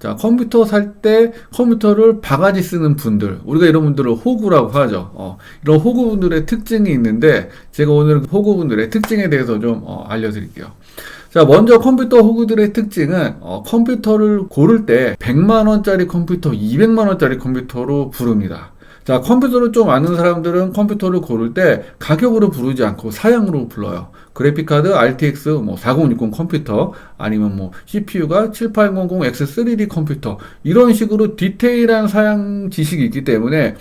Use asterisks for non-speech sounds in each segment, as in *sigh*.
자, 컴퓨터 살 때 컴퓨터를 바가지 쓰는 분들, 우리가 이런 분들을 호구라고 하죠. 어, 이런 호구분들의 특징이 있는데, 제가 오늘 호구분들의 특징에 대해서 좀 어, 알려드릴게요. 자, 먼저 컴퓨터 호구들의 특징은 어, 컴퓨터를 고를 때 100만원짜리 컴퓨터, 200만원짜리 컴퓨터로 부릅니다. 자, 컴퓨터를 좀 아는 사람들은 컴퓨터를 고를 때 가격으로 부르지 않고 사양으로 불러요. 그래픽카드 RTX 뭐 4060 컴퓨터 아니면 뭐 CPU가 7800X3D 컴퓨터 이런 식으로 디테일한 사양 지식이 있기 때문에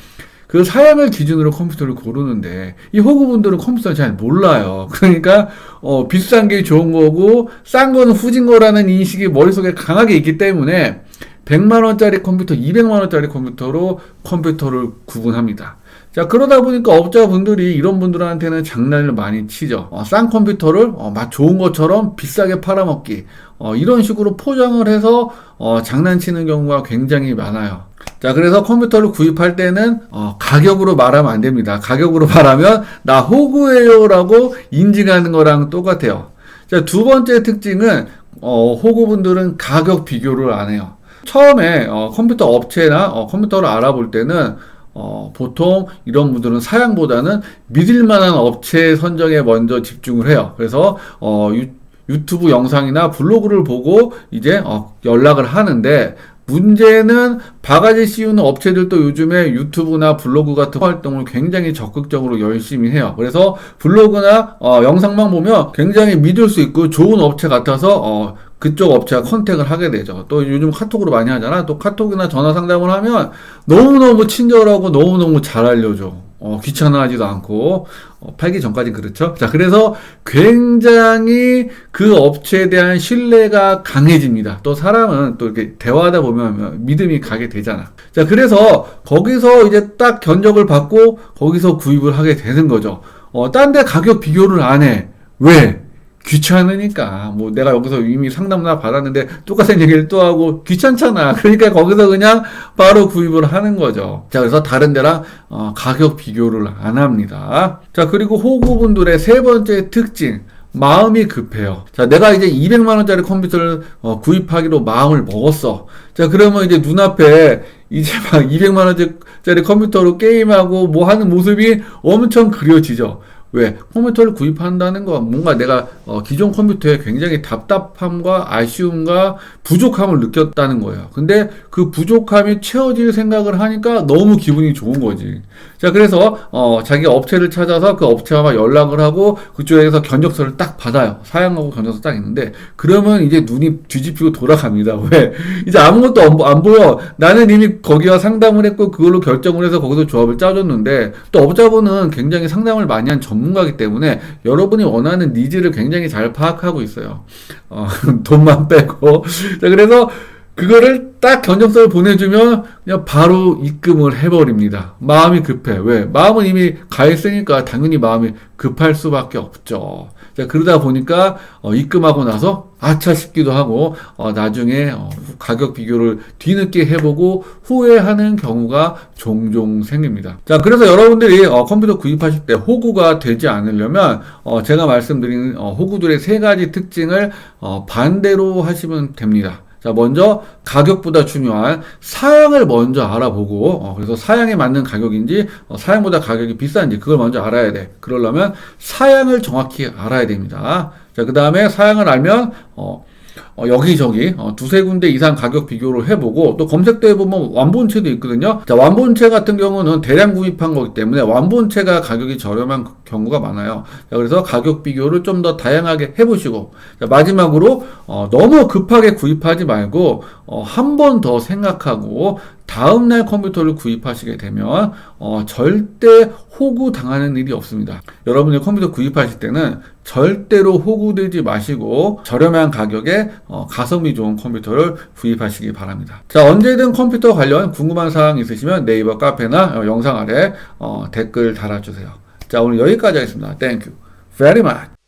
그 사양을 기준으로 컴퓨터를 고르는데 이 호구분들은 컴퓨터를 잘 몰라요. *laughs* 그러니까 어, 비싼 게 좋은 거고 싼 거는 후진 거라는 인식이 머릿속에 강하게 있기 때문에 100만 원짜리 컴퓨터, 200만 원짜리 컴퓨터로 컴퓨터를 구분합니다. 자, 그러다 보니까 업자분들이 이런 분들한테는 장난을 많이 치죠. 어, 싼 컴퓨터를 어, 맛 좋은 것처럼 비싸게 팔아먹기. 어, 이런 식으로 포장을 해서 어, 장난치는 경우가 굉장히 많아요. 자, 그래서 컴퓨터를 구입할 때는 어, 가격으로 말하면 안 됩니다. 가격으로 *laughs* 말하면 나 호구예요라고 인증하는 거랑 똑같아요. 자, 두 번째 특징은 어, 호구분들은 가격 비교를 안 해요. 처음에 어, 컴퓨터 업체나 어, 컴퓨터를 알아볼 때는 어, 보통 이런 분들은 사양보다는 믿을 만한 업체 선정에 먼저 집중을 해요. 그래서 어, 유, 유튜브 영상이나 블로그를 보고 이제 어, 연락을 하는데 문제는 바가지 씌우는 업체들도 요즘에 유튜브나 블로그 같은 활동을 굉장히 적극적으로 열심히 해요. 그래서 블로그나 어, 영상만 보면 굉장히 믿을 수 있고 좋은 업체 같아서 어, 그쪽 업체와 컨택을 하게 되죠. 또 요즘 카톡으로 많이 하잖아. 또 카톡이나 전화 상담을 하면 너무너무 친절하고 너무너무 잘 알려줘. 어, 귀찮아하지도 않고, 어, 팔기 전까지 그렇죠. 자, 그래서 굉장히 그 업체에 대한 신뢰가 강해집니다. 또 사람은 또 이렇게 대화하다 보면 믿음이 가게 되잖아. 자, 그래서 거기서 이제 딱 견적을 받고 거기서 구입을 하게 되는 거죠. 어, 딴 데 가격 비교를 안 해. 왜? 귀찮으니까 뭐 내가 여기서 이미 상담나 받았는데 똑같은 얘기를 또 하고 귀찮잖아 *laughs* 그러니까 거기서 그냥 바로 구입을 하는 거죠 자 그래서 다른 데랑 어, 가격 비교를 안 합니다 자 그리고 호구분들의 세 번째 특징 마음이 급해요. 자, 내가 이제 200만원짜리 컴퓨터를 어, 구입하기로 마음을 먹었어. 자, 그러면 이제 눈앞에 이제 막 200만원짜리 컴퓨터로 게임하고 뭐 하는 모습이 엄청 그려지죠. 왜? 컴퓨터를 구입한다는 건 뭔가 내가 어, 기존 컴퓨터에 굉장히 답답함과 아쉬움과 부족함을 느꼈다는 거예요. 근데 그 부족함이 채워질 생각을 하니까 너무 기분이 좋은 거지. 자, 그래서 어, 자기 업체를 찾아서 그 업체와 연락을 하고 그쪽에서 견적서를 딱 받아요. 사양하고 견적서 딱 있는데 그러면 이제 눈이 뒤집히고 돌아갑니다. *laughs* 왜? 이제 아무것도 안, 안 보여. 나는 이미 거기와 상담을 했고 그걸로 결정을 해서 거기서 조합을 짜줬는데 또 업자분은 굉장히 상담을 많이 한 전. 전문가기 때문에 여러분이 원하는 니즈를 굉장히 잘 파악하고 있어요. 어, *laughs* 돈만 빼고. 자, 그래서 그거를 딱 견적서를 보내주면 그냥 바로 입금을 해버립니다. 마음이 급해. 왜? 마음은 이미 가 있으니까 당연히 마음이 급할 수밖에 없죠. 자, 그러다 보니까 어, 입금하고 나서 아차 싶기도 하고 어, 나중에 어, 가격 비교를 뒤늦게 해보고 후회하는 경우가 종종 생깁니다. 자, 그래서 여러분들이 어, 컴퓨터 구입하실 때 호구가 되지 않으려면 어, 제가 말씀드린 어, 호구들의 세 가지 특징을 어, 반대로 하시면 됩니다. 자, 먼저 가격보다 중요한 사양을 먼저 알아보고, 어, 그래서 사양에 맞는 가격인지, 어, 사양보다 가격이 비싼지, 그걸 먼저 알아야 돼. 그러려면 사양을 정확히 알아야 됩니다. 자, 그 다음에 사양을 알면, 어, 어, 여기저기 어, 두세 군데 이상 가격 비교를 해보고 또 검색도 해보면 완본체도 있거든요. 자, 완본체 같은 경우는 대량 구입한 거기 때문에 완본체가 가격이 저렴한 경우가 많아요. 자, 그래서 가격 비교를 좀 더 다양하게 해보시고 자, 마지막으로 어, 너무 급하게 구입하지 말고 어, 한 번 더 생각하고 다음날 컴퓨터를 구입하시게 되면 어, 절대 호구 당하는 일이 없습니다. 여러분이 컴퓨터 구입하실 때는 절대로 호구되지 마시고 저렴한 가격에 어, 가성비 좋은 컴퓨터를 구입하시기 바랍니다. 자 언제든 컴퓨터 관련 궁금한 사항 있으시면 네이버 카페나 어, 영상 아래 어, 댓글 달아주세요. 자 오늘 여기까지 하겠습니다. Thank you very much.